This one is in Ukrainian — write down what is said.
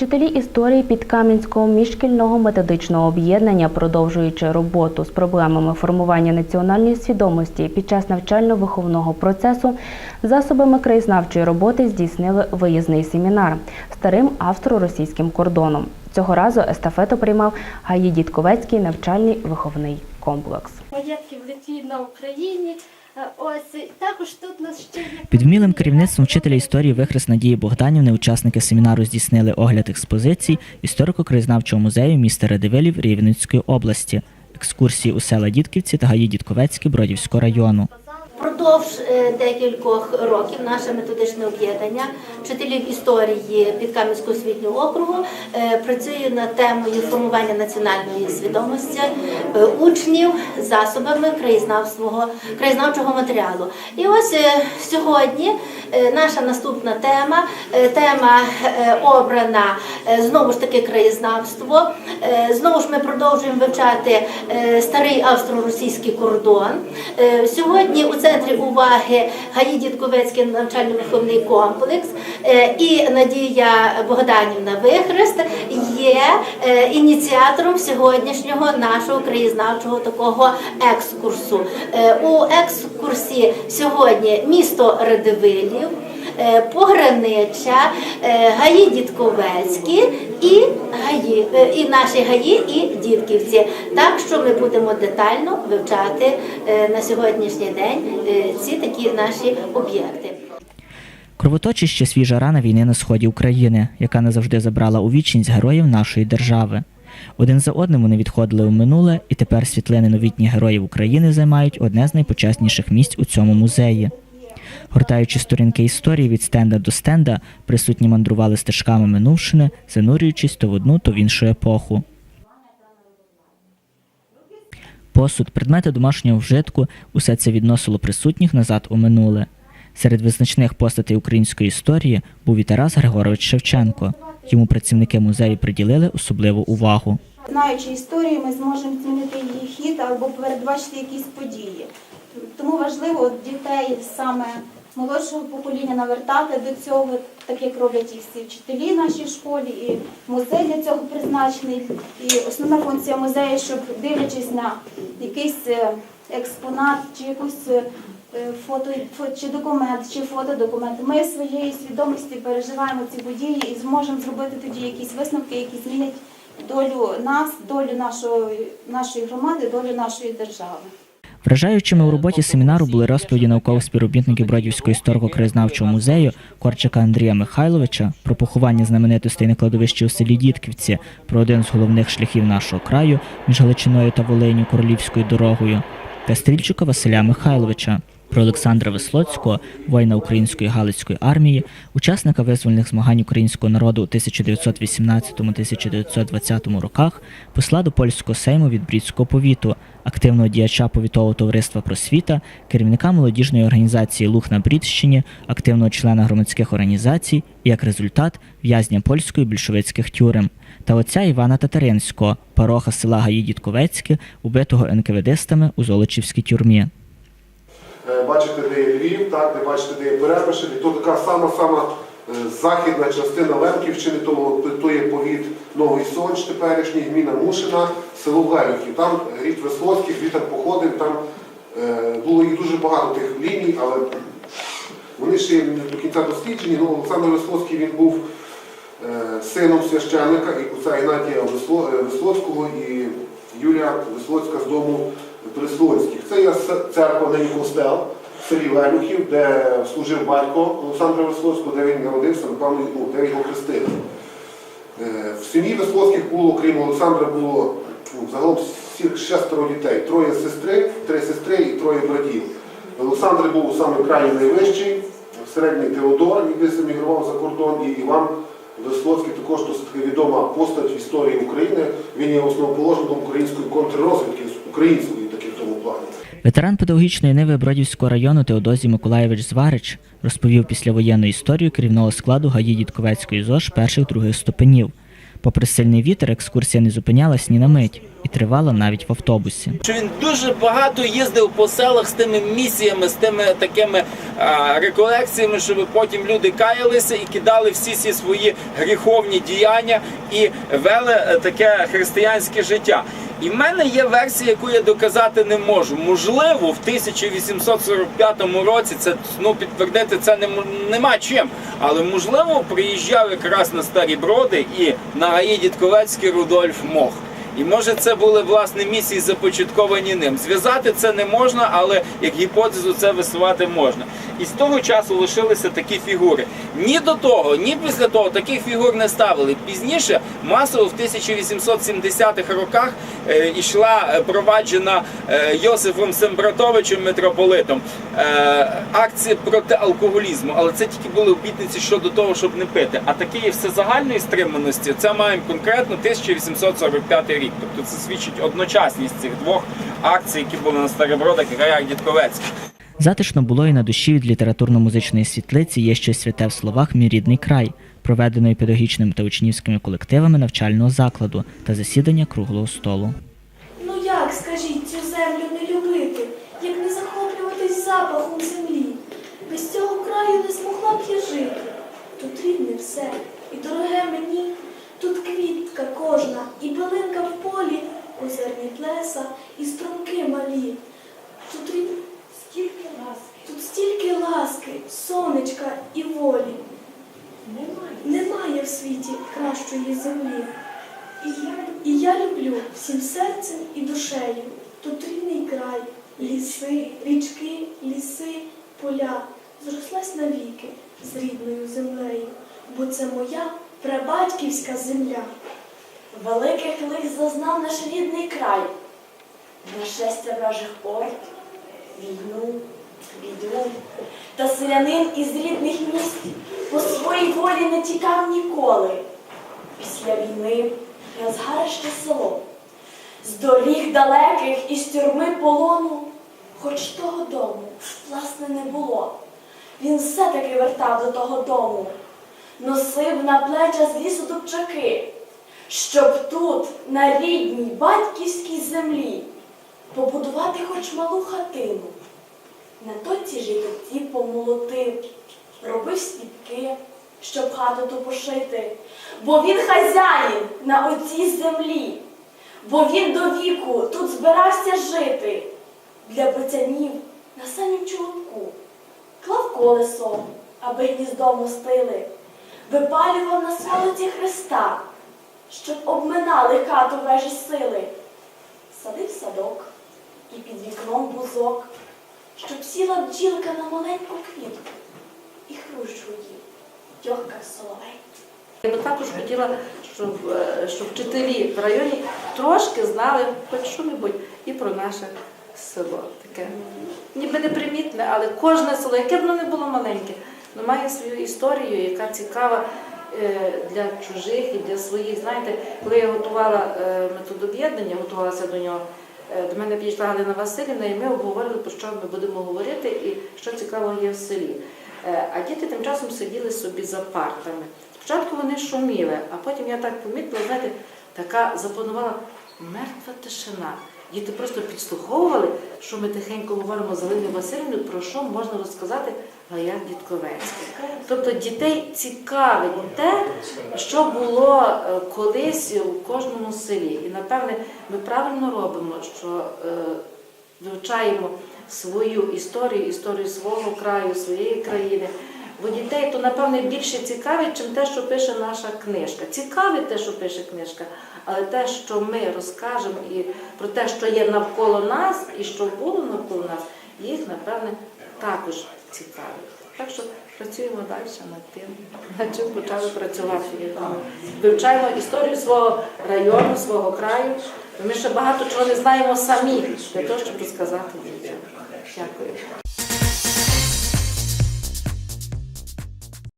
Вчителі історії Підкам'янського міжшкільного методичного об'єднання, продовжуючи роботу з проблемами формування національної свідомості під час навчально-виховного процесу, засобами краєзнавчої роботи здійснили виїзний семінар старим австро-російським кордоном. Цього разу естафету приймав ГАІ Дідковецький навчальний виховний комплекс. Маєтки в на Україні. Е, Ось також тут нас ще Під вмілим керівництвом вчителя історії Вихрест Надії Богданівни учасники семінару здійснили огляд експозицій історико-краєзнавчого музею міста Радивилів Рівненської області, екскурсії у села Дідківці та гаї Дідковецьке Бродівського району. Впродовж е, декількох років наше методичне об'єднання вчителів історії Підкам'янського освітнього округу е, працює над темою формування національної свідомості е, учнів засобами краєзнавчого матеріалу. І ось е, сьогодні наша наступна тема тема обрана знову ж таки краєзнавство. Знову ж ми продовжуємо вивчати старий австро-російський кордон. Сьогодні у центрі уваги ГАІ Дідковецький навчально-виховний комплекс і Надія Богданівна Вихрест є е, ініціатором сьогоднішнього нашого краєзнавчого такого екскурсу. Е, У екскурсі сьогодні місто Радивилів. е, Погранича, е, гаї Дідковецькі і гаї, е, і наші гаї, і дідківці. Так що ми будемо детально вивчати е, на сьогоднішній день е, ці такі наші об'єкти. Кровоточище свіжа рана війни на сході України, яка не завжди забрала у вічність героїв нашої держави. Один за одним вони відходили у минуле, і тепер світлини новітніх героїв України займають одне з найпочесніших місць у цьому музеї. Гортаючи сторінки історії від стенда до стенда, присутні мандрували стежками минувшини, занурюючись то в одну, то в іншу епоху. Посуд, предмети домашнього вжитку усе це відносило присутніх назад у минуле. Серед визначних постатей української історії був і Тарас Григорович Шевченко. Йому працівники музею приділили особливу увагу. Знаючи історію, ми зможемо змінити її хід або передбачити якісь події. Тому важливо дітей саме молодшого покоління навертати до цього, так як роблять і всі вчителі нашій школі, і музей для цього призначений. І основна функція музею, щоб дивлячись на якийсь е, експонат чи якусь е, фото, фо- чи документ, чи фотодокумент, ми своєї свідомості переживаємо ці події і зможемо зробити тоді якісь висновки, які змінять долю нас, долю нашої, нашої громади, долю нашої держави. Вражаючими у роботі семінару були розповіді наукових співробітників Бродівського історико-краєзнавчого музею Корчика Андрія Михайловича про поховання знаменитостей на кладовищі у селі Дідківці, про один з головних шляхів нашого краю між Галичиною та Волиню Королівською дорогою, та Стрільчука Василя Михайловича. Про Олександра Веслоцького, воїна української галицької армії, учасника визвольних змагань українського народу у 1918-1920 роках, посла до польського сейму від Брідського повіту, активного діяча повітового товариства просвіта, керівника молодіжної організації Луг на Брідщині, активного члена громадських організацій і як результат в'язня польської більшовицьких тюрем, та отця Івана Татаринського, пароха села Гаї Дідковецьке, убитого НКВДстами у Золочівській тюрмі. Е, Бачите, де є Львів, так, де бачите, де є Перепишин, і то така сама-сама е, західна частина Лемківщини, то, то є повіт Новий Сонч теперішній, гміна Мушина, село Левихів. Там рід Веслоцьких, вітер походив, там е, було їх дуже багато тих ліній, але вони ще не до кінця досліджені. Ну, Олександр Веслоцький він був е, сином священника і куца Геннадія Весло- е, Веслоцького і Юрія Веслоцька з дому Прислонських. Церква нині костел в селі Лелюхів, де служив батько Олександра Веслоцького, де він народився, напевно, де його хрестили. Е, В сім'ї Веслоцьких було, крім Олександра, було ну, загалом всіх шестеро дітей. Троє сестри, три сестри і троє братів. Олександр був саме крайній найвищий, середній Теодор, який емігрував за кордон, і Іван Веслоцький також досить відома постать в історії України. Він є основоположником української контррозвідки, української таки в тому плані. Ветеран педагогічної ниви Бродівського району Теодозій Миколаєвич Зварич розповів післявоєнну історію керівного складу ГАІ Дідковецької ЗОЖ перших других ступенів. Попри сильний вітер, екскурсія не зупинялась ні на мить і тривала навіть в автобусі. він дуже багато їздив по селах з тими місіями, з тими такими а, реколекціями, щоб потім люди каялися і кидали всі ці свої гріховні діяння і вели е, таке християнське життя. І в мене є версія, яку я доказати не можу. Можливо, в 1845 році це ну підтвердити це не нема чим. Але можливо приїжджав якраз на старі броди і на гаї Дідковецький Рудольф Мох. І може це були власне місії започатковані ним. Зв'язати це не можна, але як гіпотезу це висувати можна. І з того часу лишилися такі фігури. Ні до того, ні після того таких фігур не ставили. Пізніше масово в 1870-х роках е, йшла е, проваджена е, Йосифом Сембратовичем митрополитом е, акція проти алкоголізму, але це тільки були обітниці щодо того, щоб не пити. А такої всезагальної стриманості це маємо конкретно 1845 рік. Тобто це свідчить одночасність цих двох акцій, які були на Старобродах і Гаях Дідковецьких. Затишно було і на душі від літературно-музичної світлиці є щось святе в словах Мій рідний край, проведеної педагогічними та учнівськими колективами навчального закладу та засідання круглого столу. Ну як, скажіть, цю землю не любити, як не захоплюватись запахом землі? Без цього краю не змогла б я жити. Тут рідне все, і дороге мені, тут квітка кожна, і билинка в полі, озерні плеса, і струмки малі. Тут рід... стільки ласки, тут стільки ласки, сонечка і волі. Немає в світі кращої землі. І і я люблю всім серцем і душею. Тут рідний край, ліси, річки, ліси, поля. Зрослась навіки з рідною землею, бо це моя прабатьківська земля. Великих лих зазнав наш рідний край, нашестя вражих орд, війну, біду. Та селянин із рідних міст по своїй волі не тікав ніколи. Після війни розгарище село, з доріг далеких і з тюрми полону, хоч того дому, власне, не було. Він все-таки вертав до того дому, носив на плеча з лісу дубчаки щоб тут, на рідній батьківській землі, побудувати хоч малу хатину. На точці житті помолотив, робив стіпки, щоб хату ту пошити, бо він хазяїн на оцій землі, бо він до віку тут збирався жити, для бицянів на самім чоловку, клав колесо, аби гніздо мостили, випалював на сволоті Христа щоб обминали хату вежі сили. Садив садок і під вікном бузок, щоб сіла бджілка на маленьку квітку і хрущу її, тьохкав соловей. Я би також хотіла, щоб, е, щоб вчителі в районі трошки знали хоч що-небудь і про наше село. Таке ніби непримітне, але кожне село, яке б воно не було маленьке, воно має свою історію, яка цікава е, для чужих і для своїх. Знаєте, коли я готувала е, метод об'єднання, готувалася до нього. Е, До мене підійшла Галина Васильівна, і ми обговорили, про що ми будемо говорити і що цікавого є в селі. Е, А діти тим часом сиділи собі за партами. Спочатку вони шуміли, а потім я так помітила, знаєте, така запанувала мертва тишина. Діти просто підслуховували, що ми тихенько говоримо з Галиною Васильівною, про що можна розказати Гая Дідковецька. Тобто дітей цікавить те, що було е, колись у кожному селі. І напевне ми правильно робимо, що е, вивчаємо свою історію, історію свого краю, своєї країни. Бо дітей то, напевне, більше цікавить, чим те, що пише наша книжка. Цікавить те, що пише книжка, але те, що ми розкажемо і про те, що є навколо нас, і що було навколо нас, їх, напевне, також цікавить. Працюємо далі над тим, над чим почали працювати. Вивчаємо історію свого району, свого краю. Ми ще багато чого не знаємо самі для того, щоб розказати дітям. Дякую.